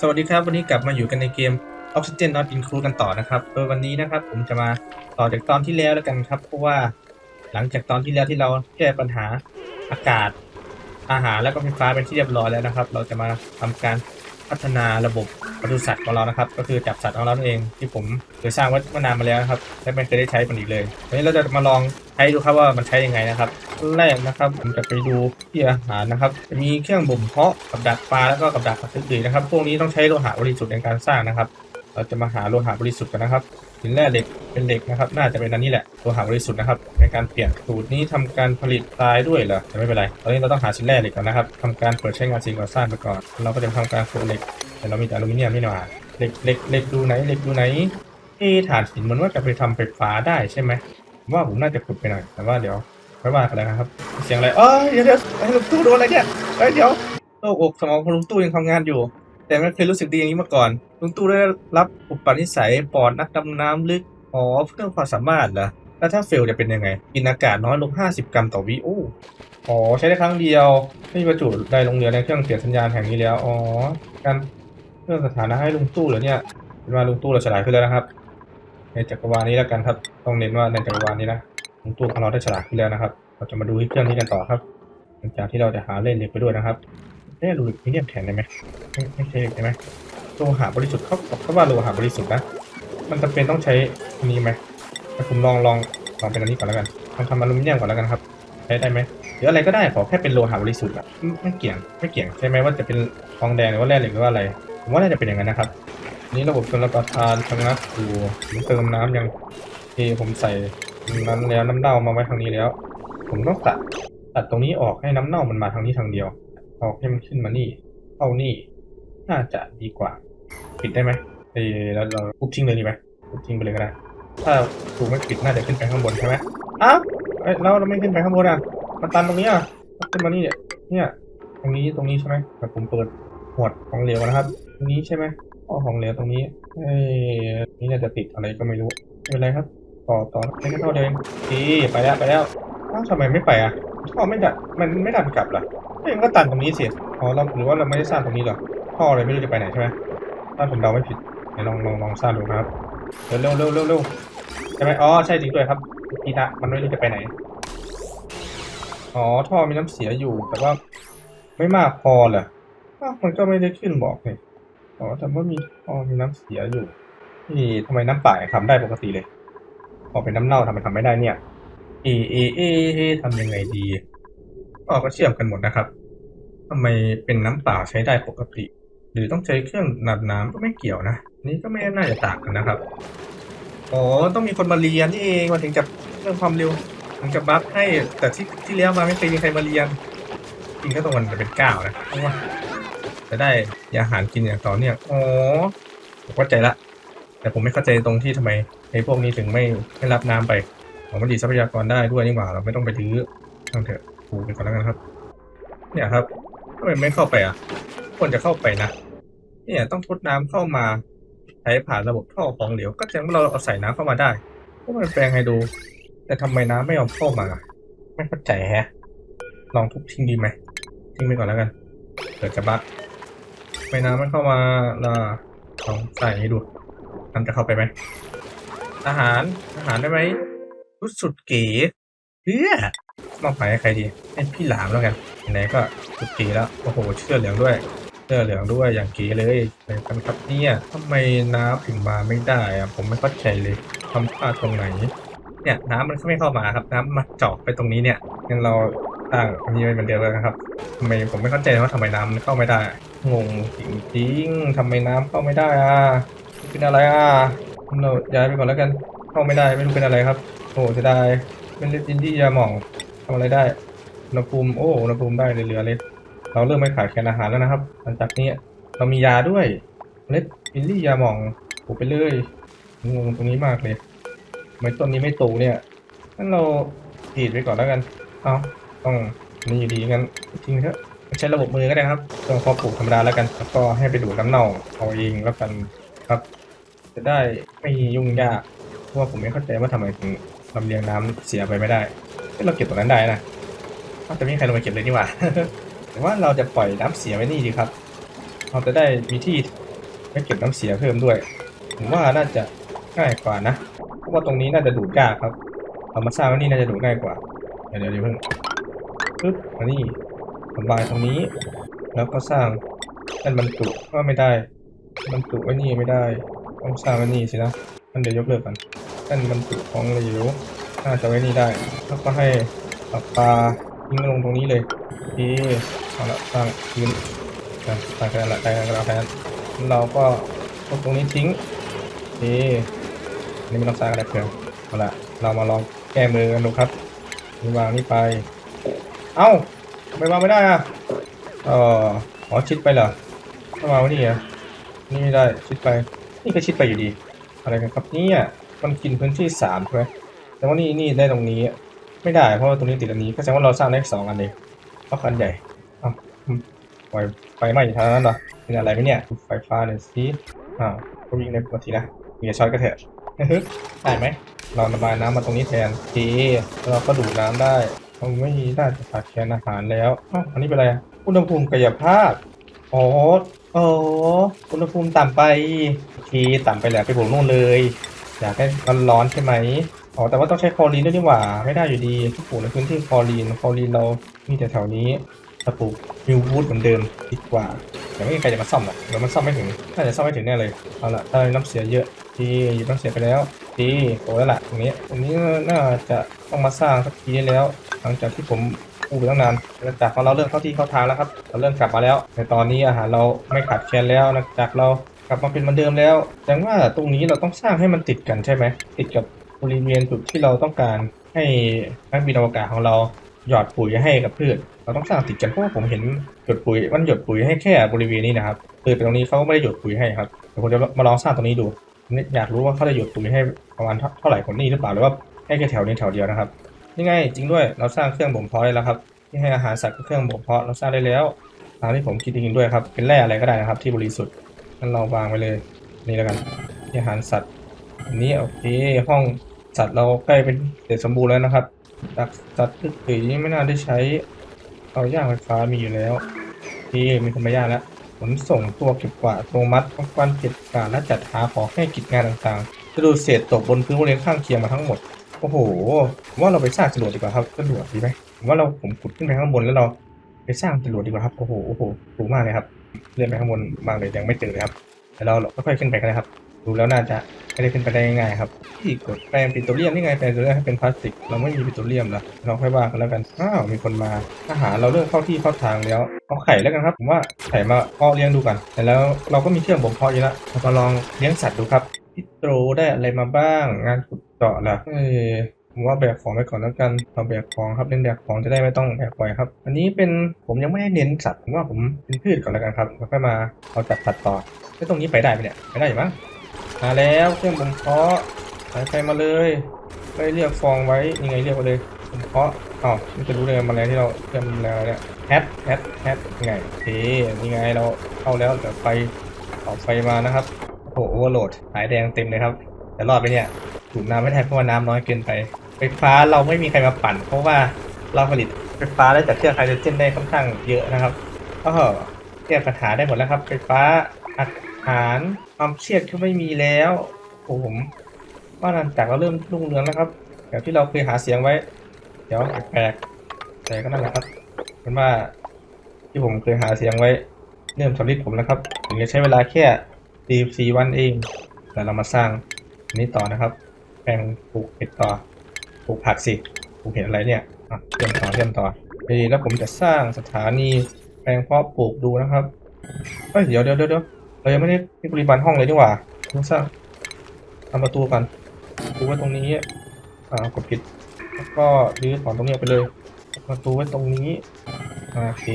สวัสดีครับ วันนี้กลับมาอยู่กันในเกม Oxygen Not Include กันต่อนะครับโดยวันนี้นะครับ ผมจะมาต่อจากตอนที่แล้วแล้วกันครับ เพราะว่าหลังจากตอนที่แล้วที่เราแก้ปัญหาอากาศอาหารแล้วก็ไฟฟ้าเป็นที่เรียบร้อยแล้วนะครับ เราจะมาทำการ พัฒนาระบบปศุสัตว์ของเรานะครับ ก็คือจับสัตว์ของเราเองที่ผมเคยสร้างไว้มานานมาแล้วนะครับและไม่เคยได้ใช้มันอีกเลยวันนี้เราจะมาลองใช้ดูครับว่ามันใช้ยังไงนะครับแรกนะครับ ผมจะไปดูที่อาหารนะครับจะมีเครื่องบ่มเพาะกับดักปลาแล้วก็กับดักปลาอื่นๆนะครับ พวกนี้ต้องใช้โลหะบริสุทธิ์ในการสร้างนะครับ เราจะมาหาโลหะบริสุทธิ์กันนะครับหินแร่เหล็กเป็นเหล็กนะครับ น่าจะเป็นอันนี้แหละโลหะบริสุทธิ์นะครับในการเปลี่ยนสูตรนี้ทำการผลิตทรายด้วยเหรอแต่ไม่เป็นไรตอนนี้เราต้องหาชิ้นแร่เหล็กก่อนนะครับทำการเปิดใช้งานสิ่งก่อสร้างไปก่อน เราก็จะทำการขุดเหล็ก แต่เรามีแต่อลูมิเนียมนี่หว่าเหล็กเหล็กเหล็กดูไหนเหล็กดูไหนเอ๊ะถ่านหินมันว่าจะไปทำไฟฟ้าได้ใช่ไหมว่าผมน่าจะขุดไปหน่อยแต่ว่าเดี๋ยวค่อยว่ากันแล้วนะครับ เสียงอะไรเอ้ยเดี๋ยวเดี๋ยวไอ้ลุงตู้โดนอะไรเนี่ยเอ้ยเดี๋ยวโรคอกสมองของลุงตู้ยังทำงานอยู่ แต่ไม่เคยรู้สึกดีอย่างนี้มาก่อน ลุงตู้ได้รับอุปนิสัยปอดนักดำน้ำลึกอ๋อเพื่อความสามารถเหรอแล้วถ้าเฟลจะเป็นยังไง กินอากาศน้อยลง 50 กรัมต่อวิโอ้อ๋อใช้ได้ครั้งเดียว ไม่มีประจุใดลงเหลือในเครื่องเปลี่ยสัญญาณแห่งนี้แล้ว อ๋อ การเรื่องสถานะให้ลุงตู้เหรอเนี่ยเป็นว่าลุงตู้เราฉลาดขึ้นแล้วนะครับ ในจักรวาลนี้แล้วกันครับ ต้องเน้นว่าในจักรวาลนี้นะ ลุงตู้ของเราได้ฉลาดขึ้นแล้วนะครับ เราจะมาดูที่เครื่องนี้กันต่อครับ หลังจากที่เราจะหาเล่นเหล็กไปด้วยนะครับ เอ๊ะดูมิเนียมแข็งได้ไหมไม่ใช่ได้ไหมโลหะบริสุทธิ์เขาบอกเขาว่าโลหะบริสุทธิ์นะ มันจำเป็นต้องใช้อันนี้ไหมแต่ผมลองลองลองเป็นอันนี้ก่อนแล้วกันลองทำอลูมิเนียมก่อนแล้วกันครับ ใช้ได้ไหมหรืออะไรก็ได้ขอแค่เป็นโลหะบริสุทธิ์อะไม่ไม่เกี่ยงไม่เกี่ยงใช่ไหมว่าจะเป็นทองแดงหรือว่าแร่เหล็กหรือว่าอะไร ผมว่าน่าจะเป็นอย่างนั้นนะครับนี่ระบบชนรับประทานชะงักอยู่ผมเติมน้ำยังที่ผมใส่น้ำแล้วน้ำเน่ามาไว้ทางนี้แล้ว ผมต้องตัดตัดตรงนี้ออกให้น้ำเน่ามันมาทางนี้ทางเดียว ออกให้มันขึ้นมานี่เข้านี่ น่าจะดีกว่า ปิดได้ไหมเออแล้วเราปุ๊บทิ้งเลยดีไหมปุ๊บทิ้งไปเลยก็ได้ ถ้าถูกไม่ปิดน่าจะขึ้นไปข้างบนใช่ไหมอ้าวเอ้ยแล้วเราไม่ขึ้นไปข้างบนอะมันตันตรงนี้อะขึ้นมานี่เนี่ยเนี่ยตรงนี้ตรงนี้ใช่ไหมแต่ผมเปิดหวดของเหลวนะครับตรงนี้ใช่ไหมอ๋อของเหลวตรงนี้เอ้นี่น่าจะติดอะไรก็ไม่รู้ไม่เป็นไรครับ ต่อต่อใช้ก็เท่าเดิมดีไปแล้วไปแล้วอ้าวทำไมไม่ไปอะท่อไม่ดันมันไม่ดันกลับล่ะ เอ้ยมันก็ตันตรงนี้สิอ๋อเราหรือว่าเราไม่ได้สร้างตรงนี้หรอท่อเลยไม่รู้จะไปไหนใช่ไหมถ้าผมเดาไม่ผิดไหนลองลองลองสร้างดูนะครับเร็วเร็วเร็วเร็วเร็วใช่ไหมอ๋อใช่จริงด้วยครับพีนะมันไม่รู้จะไปไหนอ๋อท่อมีน้ำเสียอยู่แต่ว่าไม่มากพอเหรออ้าวมันก็ไม่ได้ขึ้นบอกนี่อ๋อแต่ว่ามีท่อมีน้ำเสียอยู่นี่ทำไมน้ำป่ายทำได้ปกติเลย พอเป็นน้ำเน่าทำไมทำไม่ได้เนี่ย เอ เอ เอทำยังไงดี อ๋อก็เชื่อมกันหมดนะครับทำไมเป็นน้ำเปล่าใช้ได้ปกติ หรือต้องใช้เครื่องนับน้ำก็ไม่เกี่ยวนะ นี่ก็ไม่น่าจะต่างกันนะครับอ๋อต้องมีคนมาเรียนนี่เองมันถึงจะเรื่องความเร็วถึงจะบัฟให้แต่ที่ที่แล้วมาไม่เคยมีใครมาเรียนจริงก็ตรงมันจะเป็นเก้านะเพราะว่าจะได้ยาอาหารกินอย่างต่อเนื่องอ๋อผมเข้าใจละ แต่ผมไม่เข้าใจตรงที่ทำไมไอ้พวกนี้ถึงไม่ไม่รับน้ำไปของมันดีทรัพยากรได้ด้วยนี่หว่าเราไม่ต้องไปถือช่างเถอะ ปูไปก่อนแล้วกันครับ เนี่ยครับทำไมไม่เข้าไปอะ ควรจะเข้าไปนะ เนี่ยต้องทดน้ำเข้ามาใช้ผ่านระบบท่อของเหลว ก็แสดงว่าเราเอาใส่น้ำเข้ามาได้ก็มันแปลงให้ดูแต่ทำไมน้ำไม่ยอมเข้ามา ไม่เข้าใจแฮะ ลองทุบทิ้งดีไหมทิ้งไปก่อนแล้วกันเกิดจะบักไม่น้ำมันเข้ามาล่ะลองใส่ให้ดูมันจะเข้าไปไหมอาหารอาหารได้ไหมรู้สุดเก๋เพื่อ มอบหมายให้ใครดีให้พี่หลามแล้วกันไหนก็สุดก๋แล้วโอ้โหเชื่อเหลืองด้วยเชื่อเหลืองด้วยอย่างเก๋เลยอะไรกันครับเนี่ยทำไมน้ำถึงมาไม่ได้อะผมไม่เข้าใจเลยทำพลาดตรงไหน เนี่ยน้ำมันไม่เข้ามาครับ น้ำมาเจาะไปตรงนี้เนี่ยงั้นเราตั้งอันนี้ไว้เหมือนเดิมแล้วนครับทำไมผมไม่เข้าใจว่าทำไมน้ำมันเข้าไม่ได้ งงจริงๆทำไมน้ำเข้าไม่ได้อะเป็นอะไรอะเราย้ายไปก่อนแล้วกัน เข้าไม่ได้ไม่รู้เป็นอะไรครับ โอ้จะได้เป็นลิซินที่ยาหมอง ทำอะไรได้อุณหภูมิโอ้อุณหภูมิได้เหลือเลยเราเริ่มไม่ขายแคลนอาหารแล้วนะครับ หลังจากนี้เรามียาด้วยเล็ดจินที่ยาหม่องโอ้ไปเลยงงตรงนี้มากเลยทำไมต้นนี้ไม่โตเนี่ยงั้นเราฉีดไปก่อนแล้วกัน เอาต้องนี่อยู่ดีงั้นทิ้งเถอะใช้ระบบมือก็ได้ครับต้องพอปลูกธรรมดาแล้วกัน แล้วก็ให้ไปดูดน้ำเน่าเอาเองแล้วกันครับ จะได้ไม่ยุ่งยาก เพราะว่าผมไม่เข้าใจว่าทำไมถึงลำเลียงน้ำเสียไปไม่ได้ เอ้เราเก็บตรงนั้นได้นะอ้าวแต่ไม่มีใครลงมาเก็บเลยนี่หว่าแต่ว่าเราจะปล่อยน้ำเสียไว้นี่ดีครับ เราจะได้มีที่ไม่เก็บน้ำเสียเพิ่มด้วย ผมว่าน่าจะง่ายกว่านะ เพราะว่าตรงนี้น่าจะดูดยากครับ เรามาสร้างไว้นี่น่าจะดูดง่ายกว่า เดี๋ยวเดี๋ยวเพิ่งปึ๊บมานี่ผมวางตรงนี้ แล้วก็สร้างนั่นบรรจุก็ไม่ได้บรรจุไว้นี่ไม่ได้ ต้องสร้างไว้นี่สินะนั่นเดี๋ยวยกเลิกกันนั่นบรรจุของเหลว น่าจะไว้นี่ได้ แล้วก็ให้ปลาปลาทิ้งลงตรงนี้เลยดีเอาละสร้างพื้นนะสร้างแค่นั้นละได้แล้วแค่นั้นเราก็ลบตรงนี้ทิ้งดีอันนี่ไม่ต้องสร้างอะไรเพิ่มเอาละเรามาลองแก้มือกันดูครับนี่วางนี่ไป เอ้าไม่วางไม่ได้อะเอออ๋อชิดไปเหรอถ้าวางไว้นี่เหรอนี่ไม่ได้ชิดไป นี่ก็ชิดไปอยู่ดี อะไรกันครับเนี่ยมันกินพื้นที่สามใช่ไหม แต่ว่านี่นี่ได้ตรงนี้ ไม่ได้เพราะว่าตรงนี้ติดอันนี้ก็แสดงว่าเราสร้างได้สองอันเองเพราะคันใหญ่อ้าอืมปล่อยไฟไหม้อยู่ทางนั้นเหรอเป็นอะไรไหมเนี่ยไฟฟ้าหน่อยสิอ้าวก็วิ่งในปกตินะมีช็อตก็เถอะฮึได้ไหมเราระบายน้ำมาตรงนี้แทนโอเราก็ดูดน้ำได้เราไม่ได้จะขาดแคลนอาหารแล้วอ้าวอันนี้เป็นอะไรอุณหภูมิกายภาพอ๋ออ๋ออุณหภูมิต่ำไปโอเคต่ำไปแล้วไปบวกนู่นเลย อยากให้มันร้อนใช่ไหม อ๋อแต่ว่าต้องใช้คอรีนด้วยนี่หว่า ไม่ได้อยู่ดีที่ปลูกในพื้นที่คอรีนคอรีนเรามีแต่แถวนี้ถ้าปลูกมิววูดเหมือนเดิมดีกว่าแต่ไม่มีใครจะมาซ่อมหรอกเดี๋ยวมันซ่อมไม่ถึงน่าจะซ่อมไม่ถึงแน่เลยเอาละได้น้ำเสียเยอะดีหยิบน้ำเสียไปแล้วดีโตแล้วล่ะตรงนี้ตรงนี้น่าจะต้องมาสร้างสักทีแล้ว หลังจากที่ผมปลูกไปตั้งนานหลังจากเราเริ่มเข้าที่เข้าทางแล้วครับเราเริ่มกลับมาแล้ว ในตอนนี้อาหารเราไม่ขาดแคลนแล้วหลังจากเรากลับมาเป็นเหมือนเดิมแล้วแสดงว่าตรงนี้เราต้องสร้างให้มันติดกันใช่ไหมติดกับ ริเวณจุดที่เราต้องการให้นักบินอวกาศของเราหยอดปุ๋ยให้กับพืช เราต้องสร้างติดกันเพราะว่าผมเห็นหยดปุ๋ยมันหยดปุ๋ยให้แค่บริเวณนี้นะครับคือตรงนี้เขาไม่ได้หยดปุ๋ยให้ครับเดี๋ยวผมจะมาลองสร้างตรงนี้ดูอยากรู้ว่าเขาได้หยดปุ๋ยให้ประมาณเท่าไหร่คนนี้หรือเปล่าหรือว่าให้แค่แถวนี้แถวเดียวนะครับนี่ไงจริงด้วยเราสร้างเครื่องบ่มเพาะได้แล้วครับที่ให้อาหารสัตว์กับเครื่องบ่มเพาะเราสร้างได้แล้วตามที่ผมคิดจริงด้วยครับเป็นแร่อะไรก็ได้นะครับ ที่บริสุทธิ์งั้นเราวางไว้เลยนี่แล้วกันอาหารสัตว์อันนี้โอเคห้อง สัตว์เราใกล้เป็นเสร็จสมบูรณ์แล้วนะครับดักสัตว์ตึกผีนี่ไม่น่าได้ใช้เตาย่างไฟฟ้ามีอยู่แล้วที่มีคนมย่าแล้วขนส่งตัวเก็บกวาดโทมัดป้องกันเก็บกวาดและจัดหาของให้กิจงานต่างๆจะดูเศษตกบนพื้นบริเวณข้างเคียงมาทั้งหมด โอ้โหผมว่าเราไปสร้างจรวดดีกว่าครับจรวดดีไหมผมว่าเราผมขุดขึ้นไปข้างบนแล้วเราไปสร้างจรวดดีกว่าครับโอ้โหโอ้โหสูงมากเลยครับเลื่อนไปข้างบนมากเลยยังไม่เจอเลยครับแต่เราเราค่อยๆขึ้นไปกันนะครับ ดูแล้วน่าจะไม่ได้ขึ้นไปได้ง่ายๆครับที่กดแปลงปิโตรเลียมนี่ไงแปลงปิโตรเลียมให้เป็นพลาสติก เราไม่มีปิโตรเลียมละเราค่อยว่ากันแล้วกันอ้าวมีคนมาอาหารเราเริ่มเข้าที่เข้าทางแล้วเอาไข่แล้วกันครับผมว่าไข่มาเพาะเลี้ยงดูกันแต่แล้วเราก็มีเครื่องบ่มเพาะอยู่แล้วเรามาลองเลี้ยงสัตว์ดูครับพิโตรได้อะไรมาบ้าง งานขุดเจาะล่ะเออผมว่าแบกของไปก่อนแล้วกันเราแบกของครับเน้นแบกของจะได้ไม่ต้องแบกบ่อยครับ อันนี้เป็นผมยังไม่ได้เน้นสัตว์ผมว่าผมเป็นพืชก่อนแล้วกันครับแล้วค่อยมาเอาจัดสัตว์ต่อแล้วตรงนี้ไปได้ไหมเนี่ยไปได้อยู่มั้ง มาแล้วเครื่องบ่มเพาะสายไฟมาเลยไปเรียกฟองไว้ยังไงเรียกมาเลยบ่มเพาะอ้าวมันจะรู้เลยแมลงที่เราเตรียมแลงอะไรเนี่ยแฮทแฮทแฮทยังไงโอเคนี่ไงเราเข้าแล้วเดี๋ยวไฟเอาไฟมานะครับโอ้โหโอเวอร์โหลดสายแดงเต็มเลยครับแต่รอดไปเนี่ยถูกน้ำไม่ได้เพราะว่าน้ำน้อยเกินไปไฟฟ้าเราไม่มีใครมาปั่น เพราะว่าเราผลิตไฟฟ้าได้จากเครื่องไฮโดรเจนได้ค่อนข้างเยอะนะครับก็แก้ปัญหาได้หมดแล้วครับไฟฟ้าอา หารความเครียดก็ไม่มีแล้วผมว่าหลังจากเราเริ่มรุ่งเรืองแล้วครับแบบที่เราเคยหาเสียงไว้ เดี๋ยวแปลกแต่ก็นั่นแหละครับเป็นว่าที่ผมเคยหาเสียงไว้เริ่มสำเร็จผมแล้วครับถึงจะใช้เวลาแค่สี่สี่วันเองแต่เรามาสร้างอันนี้ต่อนะครับ แปลงปลูกเห็ดต่อปลูกผักสิปลูกเห็ดอะไรเนี่ยอะเชื่อมต่อเชื่อมต่อเฮ้ยแล้วผมจะสร้างสถานีแปลงเพาะปลูกดูนะครับเฮ้ยเดี๋ยวเดี๋ยวเดี๋ยว เดี๋ยวเรายังไม่ได้มีปริมาณห้องเลยดีกว่าต้องสร้างทำประตูกันประตูไว้ตรงนี้อ่ากดผิดแล้วก็รื้อถอนตรงนี้ออกไปเลยประตูไว้ตรงนี้โอเค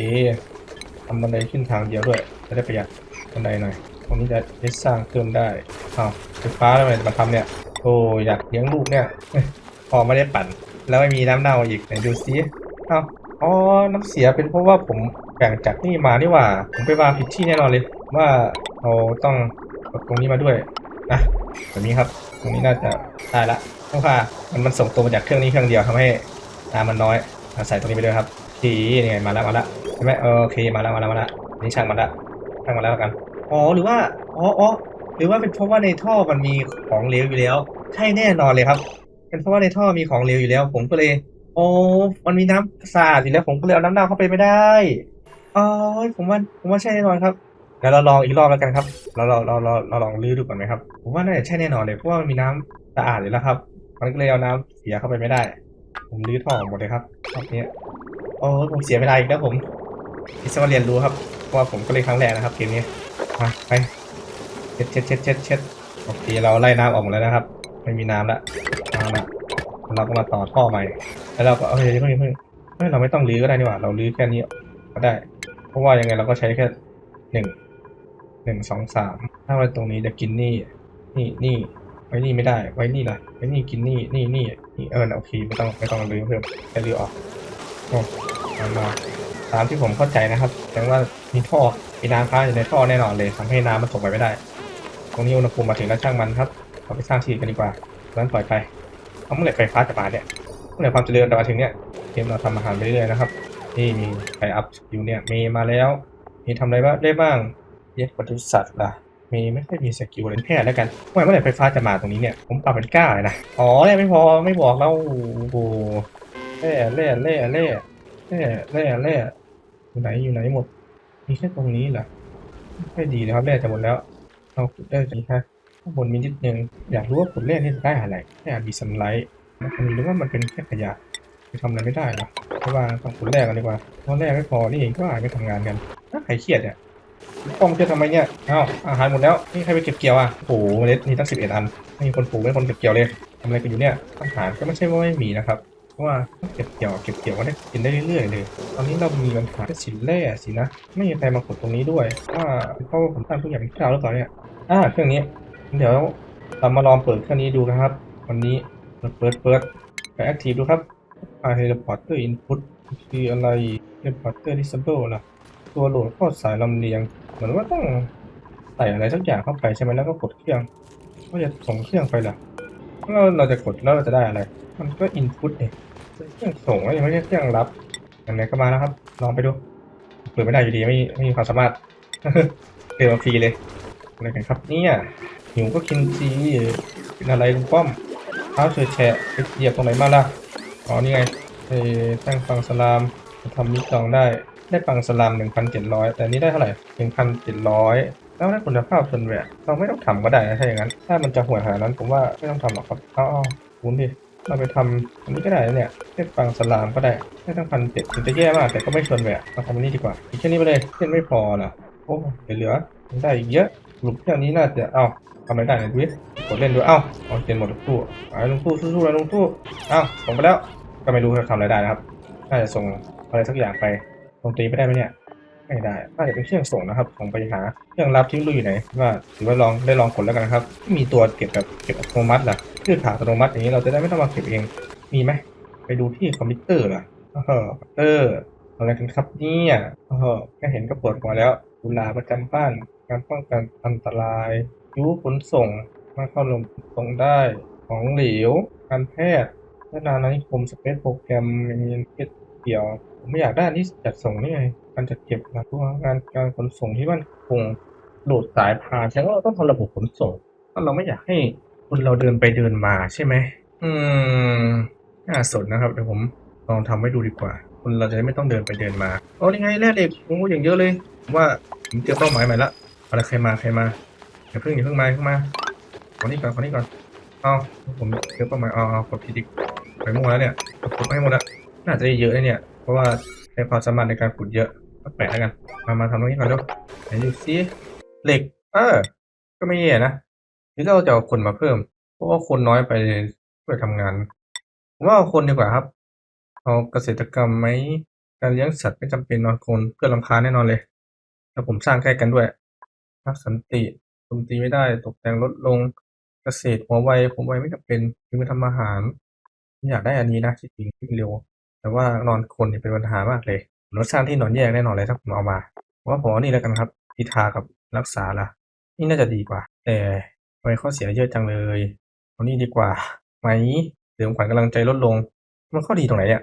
ทำบันไดขึ้นทางเดียวด้วยจะได้ประหยัดบันไดหน่อยตรงนี้จะได้สร้างเพิ่มได้อ้าวไฟฟ้าแล้วอะไรจะมาทำเนี่ยโอ้อยากเลี้ยงลูกเนี่ยพอไม่ได้ปั่น แล้วไม่มีน้ำเน่าอีกไหนดูซิอ้าวอ๋อน้ำเสียเป็นเพราะว่าผมแบ่งจากนี่มานี่หว่า ผมไปวางผิดที่แน่นอนเลยว่า เราต้องกดตรงนี้มาด้วยนะแบบนี้ครับ ตรงนี้น่าจะได้ละเพราะว่ามันมันส่งตัวมาจากเครื่องนี้เครื่องเดียวทำให้น้ำมันน้อยเอาใส่ตรงนี้ไปด้วยครับทีนี่ไงมาแล้วมาแล้วใช่ไหมโอเคมาแล้วมาแล้วมาแล้วนี่ช่างมาแล้วทางมาแล้วกันอ๋อหรือว่าอ๋ออ๋อหรือว่าเป็นเพราะว่าในท่อมันมีของเหลวอยู่แล้ว ใช่แน่นอนเลยครับ เป็นเพราะว่าในท่อมีของเหลวอยู่แล้ว ผมก็เลยโอ้มันมีน้ำสะอาดอยู่แล้วผมก็เลยเอาน้ำเน่าเข้าไปไม่ได้อ๋อผมว่าผมว่าใช่แน่นอนครับ เดี๋ยวเราลองอีกรอบแล้วกันครับ เราเราเราเราเราลองลื้อดูก่อนไหมครับ ผมว่าน่าจะใช่แน่นอนเลย เพราะว่ามันมีน้ำสะอาดอยู่แล้วครับ มันก็เลยเอาน้ำเสียเข้าไปไม่ได้ ผมลื้อท่อหมดเลยครับรอบนี้โอ้ผมเสียเวลาอีกแล้วผมที่จะมาเรียนรู้ครับ เพราะว่าผมก็เลยนครั้งแรกนะครับเกมนี้มาไปเช็ดเช็ดเช็ดเช็ดเช็ดโอเคเราไล่น้ำออกหมดแล้วนะครับ ไม่มีน้ำละน้ำละเราก็มาต่อท่อใหม่ แล้วเราก็เอ้ยเพิ่งเพิ่งเฮ้ยเราไม่ต้องรื้อก็ได้นี่หว่า เรารื้อแค่นี้ก็ได้ เพราะว่ายังไงเราก็ใช้แค่หนึ่ง หนึ่งสองสามถ้าไว้ตรงนี้จะกินนี่ นี่นี่ไว้นี่ไม่ได้ ไว้นี่ล่ะไว้นี่กินนี่ นี่นี่นี่เออโอเคไม่ต้องไม่ต้องรื้อเพิ่มแค่รื้อออกโอ้มามาตามที่ผมเข้าใจนะครับแสดงว่ามีท่อมีน้ำค้างอยู่ในท่อแน่นอนเลยทำให้น้ำมันส่งไปไม่ได้ ตรงนี้อุณหภูมิมาถึงแล้วช่างมันครับเราไปสร้างที่กันดีกว่านั้นปล่อยไปเอาเมื่อไหร่ไฟฟ้าจะมาเนี่ยเมื่อไหร่ความเจริญจะมาถึงเนี่ยเกมเราทำอาหารไปเรื่อยๆนะครับนี่มีไฟอัพอยู่เนี่ยมีมาแล้ว มีทำอะไรบ้างได้บ้าง เย็ดปศุสัตว์ล่ะมีไม่ค่อยมีสกิลเลยแค่แล้วกันเมื่อไหร่ไฟฟ้าจะมาตรงนี้เนี่ย ผมปรับเป็นเก้าเลยนะ อ๋อแร่ไม่พอไม่บอกแล้วโอ้โหแร่แร่แร่แร่แร่แร่แร่อยู่ไหนอยู่ไหนหมด มีแค่ตรงนี้เหรอไม่ค่อยดีเลยครับแร่จะหมดแล้ว เราขุดได้จะมีแค่ข้างบนมีนิดนึง อยากรู้ว่าขุดแร่นี่จะได้อะไรแร่มีสันไลท์มันหรือว่ามันเป็นแค่ขยะไปทำอะไรไม่ได้หรอเพราะว่าต้องขุดแร่กันดีกว่าเพราะแร่ไม่พอนี่เองก็อาจไม่ทำงานกัน ถ้าใครเครียดเนี่ย ต้องจะทำไมเนี่ยอ้าวอาหารหมดแล้ว นี่ใครไปเก็บเกี่ยวอะโอ้โหเมล็ดมีตั้งสิบเอ็ดอันไม่มีคนปลูกไม่มีคนเก็บเกี่ยวเลยทำอะไรกันอยู่เนี่ยอาหารก็ไม่ใช่ว่าไม่มีนะครับ เพราะว่าเก็บเกี่ยวเก็บเกี่ยวก็ได้กินได้เรื่อยๆเลย ตอนนี้เรามีปัญหาสินแร่สินะ ไม่มีใครมาขุดตรงนี้ด้วยว่าเพราะว่าผมตั้งทุกอย่างเป็นคราวหรือเปล่าเนี่ย อ่าเครื่องนี้ เดี๋ยวเรามาลองเปิดเครื่องนี้ดูนะครับ วันนี้เราเปิดเปิดไปแอคทีฟดูครับอ่าเฮลิพอร์เตอร์อินพุตคืออะไรเฮลิพอร์เตอร์ดิสเบิลล่ะ ตัวโหลดข้อสายลำเลียง เหมือนว่าต้องใส่อะไรสักอย่างเข้าไปใช่ไหมแล้วก็กดเครื่องก็จะส่งเครื่องไปล่ะแล้วเราจะกดแล้วเราจะได้อะไร มันก็อินพุตเองเครื่องส่งแล้วยังไม่ใช่เครื่องรับอันไหนก็มาแล้วครับ ลองไปดูเปิดไม่ได้อยู่ดีไม่ไม่มีความสามารถเปิดมาฟรีเลยอะไรกันครับเนี่ยหิวก็กินทีเป็นอะไรลุงป้อมเท้าเฉยแฉะไปเหยียบตรงไหนมาล่ะอ๋อนี่ไงเออตั้งฟังสลามทำมิตรองได้ ได้ปังสลาม1,700แต่อันนี้ได้เท่าไหร่1,700แล้วได้คุณภาพส่วนแหวกเราไม่ต้องทำก็ได้นะถ้าอย่างนั้น ถ้ามันจะห่วยขนาดนั้นผมว่าไม่ต้องทำหรอกครับเอาเอคุณดิเราไปทำอันนี้ก็ได้เนี่ยได้ปังสลามก็ได้ได้ตั้งพันเจ็ดถึงจะแย่มากแต่ก็ไม่ชวนแหวกมาทำอันนี้ดีกว่า อีกแค่นี้ไปเลยเส้นไม่พอนะโอ้เหลือได้อีกเยอะสรุปเครื่องนี้น่าจะเอาทำอะไรได้เนี่ยดูกดเล่นดูเอ้าเอาเกณฑ์หมดทุกตู้เอาลุงตู้สู้ๆเลยลุงตู้เอ้าส่งไปแล้วก็ไม่รู้จะทำอะไรได้นะครับน่าจะส่งอะไรสักอย่างไป ตรงตีไม่ได้ไหมเนี่ยไม่ได้น่าจะเป็นเครื่องส่งนะครับส่งไปหาเครื่องรับที่รู้อยู่ไหนว่าถือว่าลองได้ลองกดแล้วกันนะครับม่มีตัวเก็บแบบเก็บอัตโนมัติล่ะคือขาอัตโนมัติอย่างนี้เราจะได้ไม่ต้องมาเก็บเองมีไหมไปดูที่คอมพิวเตอร์ล่ะเออคอมพิวเตอร์อะไรกันครับเนี่ยเออแค่เห็นก็ปวดหัวแล้วกุลาประจำบ้านการป้องกันอันตรายยุขนส่งมาเข้าลงส่งได้ของเหลวการแพทย์พัฒนานานิคมสเปซโปรแกรมมีเก็ตเกี่ยว ผมไม่อยากได้นที่จัดส่งนี่ไงการจัดเก็บนะพวกงานการขนส่งที่มันคงโหลดสายพานฉันก็ต้องทำระบบขนส่งเพราเราไม่อยากให้คนเราเดินไปเดินมาใช่ไหมอืมน่าสนนะครับเดี๋ยวผมลองทำไว้ดูดีกว่า คนเราจะไม่ต้องเดินไปเดินมาโอ้ยังไงแร่เหล็กโอ้อย่างเยอะเลยผมว่าผมเจอเป้าหมายใหม่ละอะไรใครมาใครมาอย่าเพิ่งอย่าเพิ่งมาเพิ่งมาขอนี้ก่อนขอนี้ก่อนเอาผมเจอเป้าหมายเอาเอากดผิดอีกไปมั่วแล้วเนี่ยขุดไม่หมดแล้วน่าจะเยอะเลยเนี่ย เพราะว่าใช้ความสามารถในการขุดเยอะก็แปะแล้วกัน มามาทำตรงนี้ก่อนดูไหนดูซิเหล็ก เออ ก็ไม่แย่นะหรือเราจะเอาคนมาเพิ่ม เพราะว่าคนน้อยไปเพื่อทำงานผมว่าเอาคนดีกว่าครับ เอาเกษตรกรรมไหมการเลี้ยงสัตว์ไม่จำเป็นนอนคนเพื่อรำคาแน่นอนเลยแล้วผมสร้างใกล้กันด้วยรักสันติโจมตีไม่ได้ ตกแต่งลดลงเกษตรหัวไวผมไวไม่จำเป็นถึงไปทำอาหาร อยากได้อันนี้นะที่จริงที่เร็ว แต่ว่านอนคนเนี่ยเป็นปัญหามากเลย รสชาติที่นอนแยกแน่นอนเลยถ้าผมเอามาว่าผมเอานี่แล้วกันครับพิธากับรักษาล่ะ นี่น่าจะดีกว่า แต่ทำไมข้อเสียเยอะจังเลยเอานี่ดีกว่าไหมเสริมขวัญกำลังใจลดลง มันข้อดีตรงไหนเนี่ย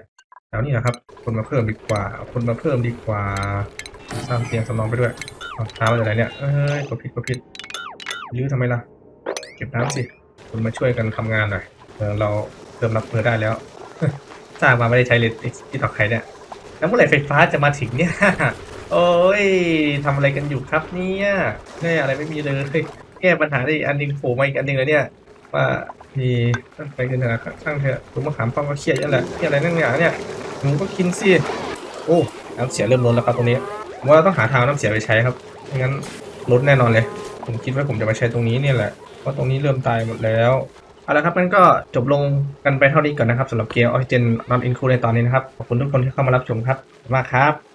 แล้วนี่นะครับ คนมาเพิ่มดีกว่า คนมาเพิ่มดีกว่าสร้างเตียงสำรองไปด้วยเอาเท้ามาจากไหนเนี่ยเอ้ยกดผิดกดผิดยื้อทำไมล่ะ เก็บน้ำสิ คุณมาช่วยกันทำงานหน่อยเออเราเริ่มรับมือได้แล้ว สร้างมาไม่ได้ใช้เลยที่ตอกไข่เนี่ยแล้วเมื่อไหร่ไฟฟ้าจะมาถึงเนี่ยโอ้ยทำอะไรกันอยู่ครับเนี่ยแน่อะไรไม่มีเลยแก้ปัญหาได้อีกอันนึงโผล่มาอีกอันนึงเลยเนี่ย ว่ามีไปกันเถอะช่างเถอะคุณมะขามป้อมก็เครียดนั่นแหละเครียดอะไรนั่งเนี่ยเนี่ยหนูก็กินสิโอ้น้ำเสียเริ่มล้นแล้วครับตรงนี้ผมว่าต้องหาทางน้ำเสียไปใช้ครับไม่งั้นล้นแน่นอนเลย ผมคิดว่าผมจะมาใช้ตรงนี้เนี่ยแหละเพราะตรงนี้เริ่มตายหมดแล้ว เอาละครับมันก็จบลงกันไปเท่านี้ก่อนนะครับสำหรับเกมออกซิเจนนอนอินคูในตอนนี้นะครับ ขอบคุณทุกคนที่เข้ามารับชมครับมากครับ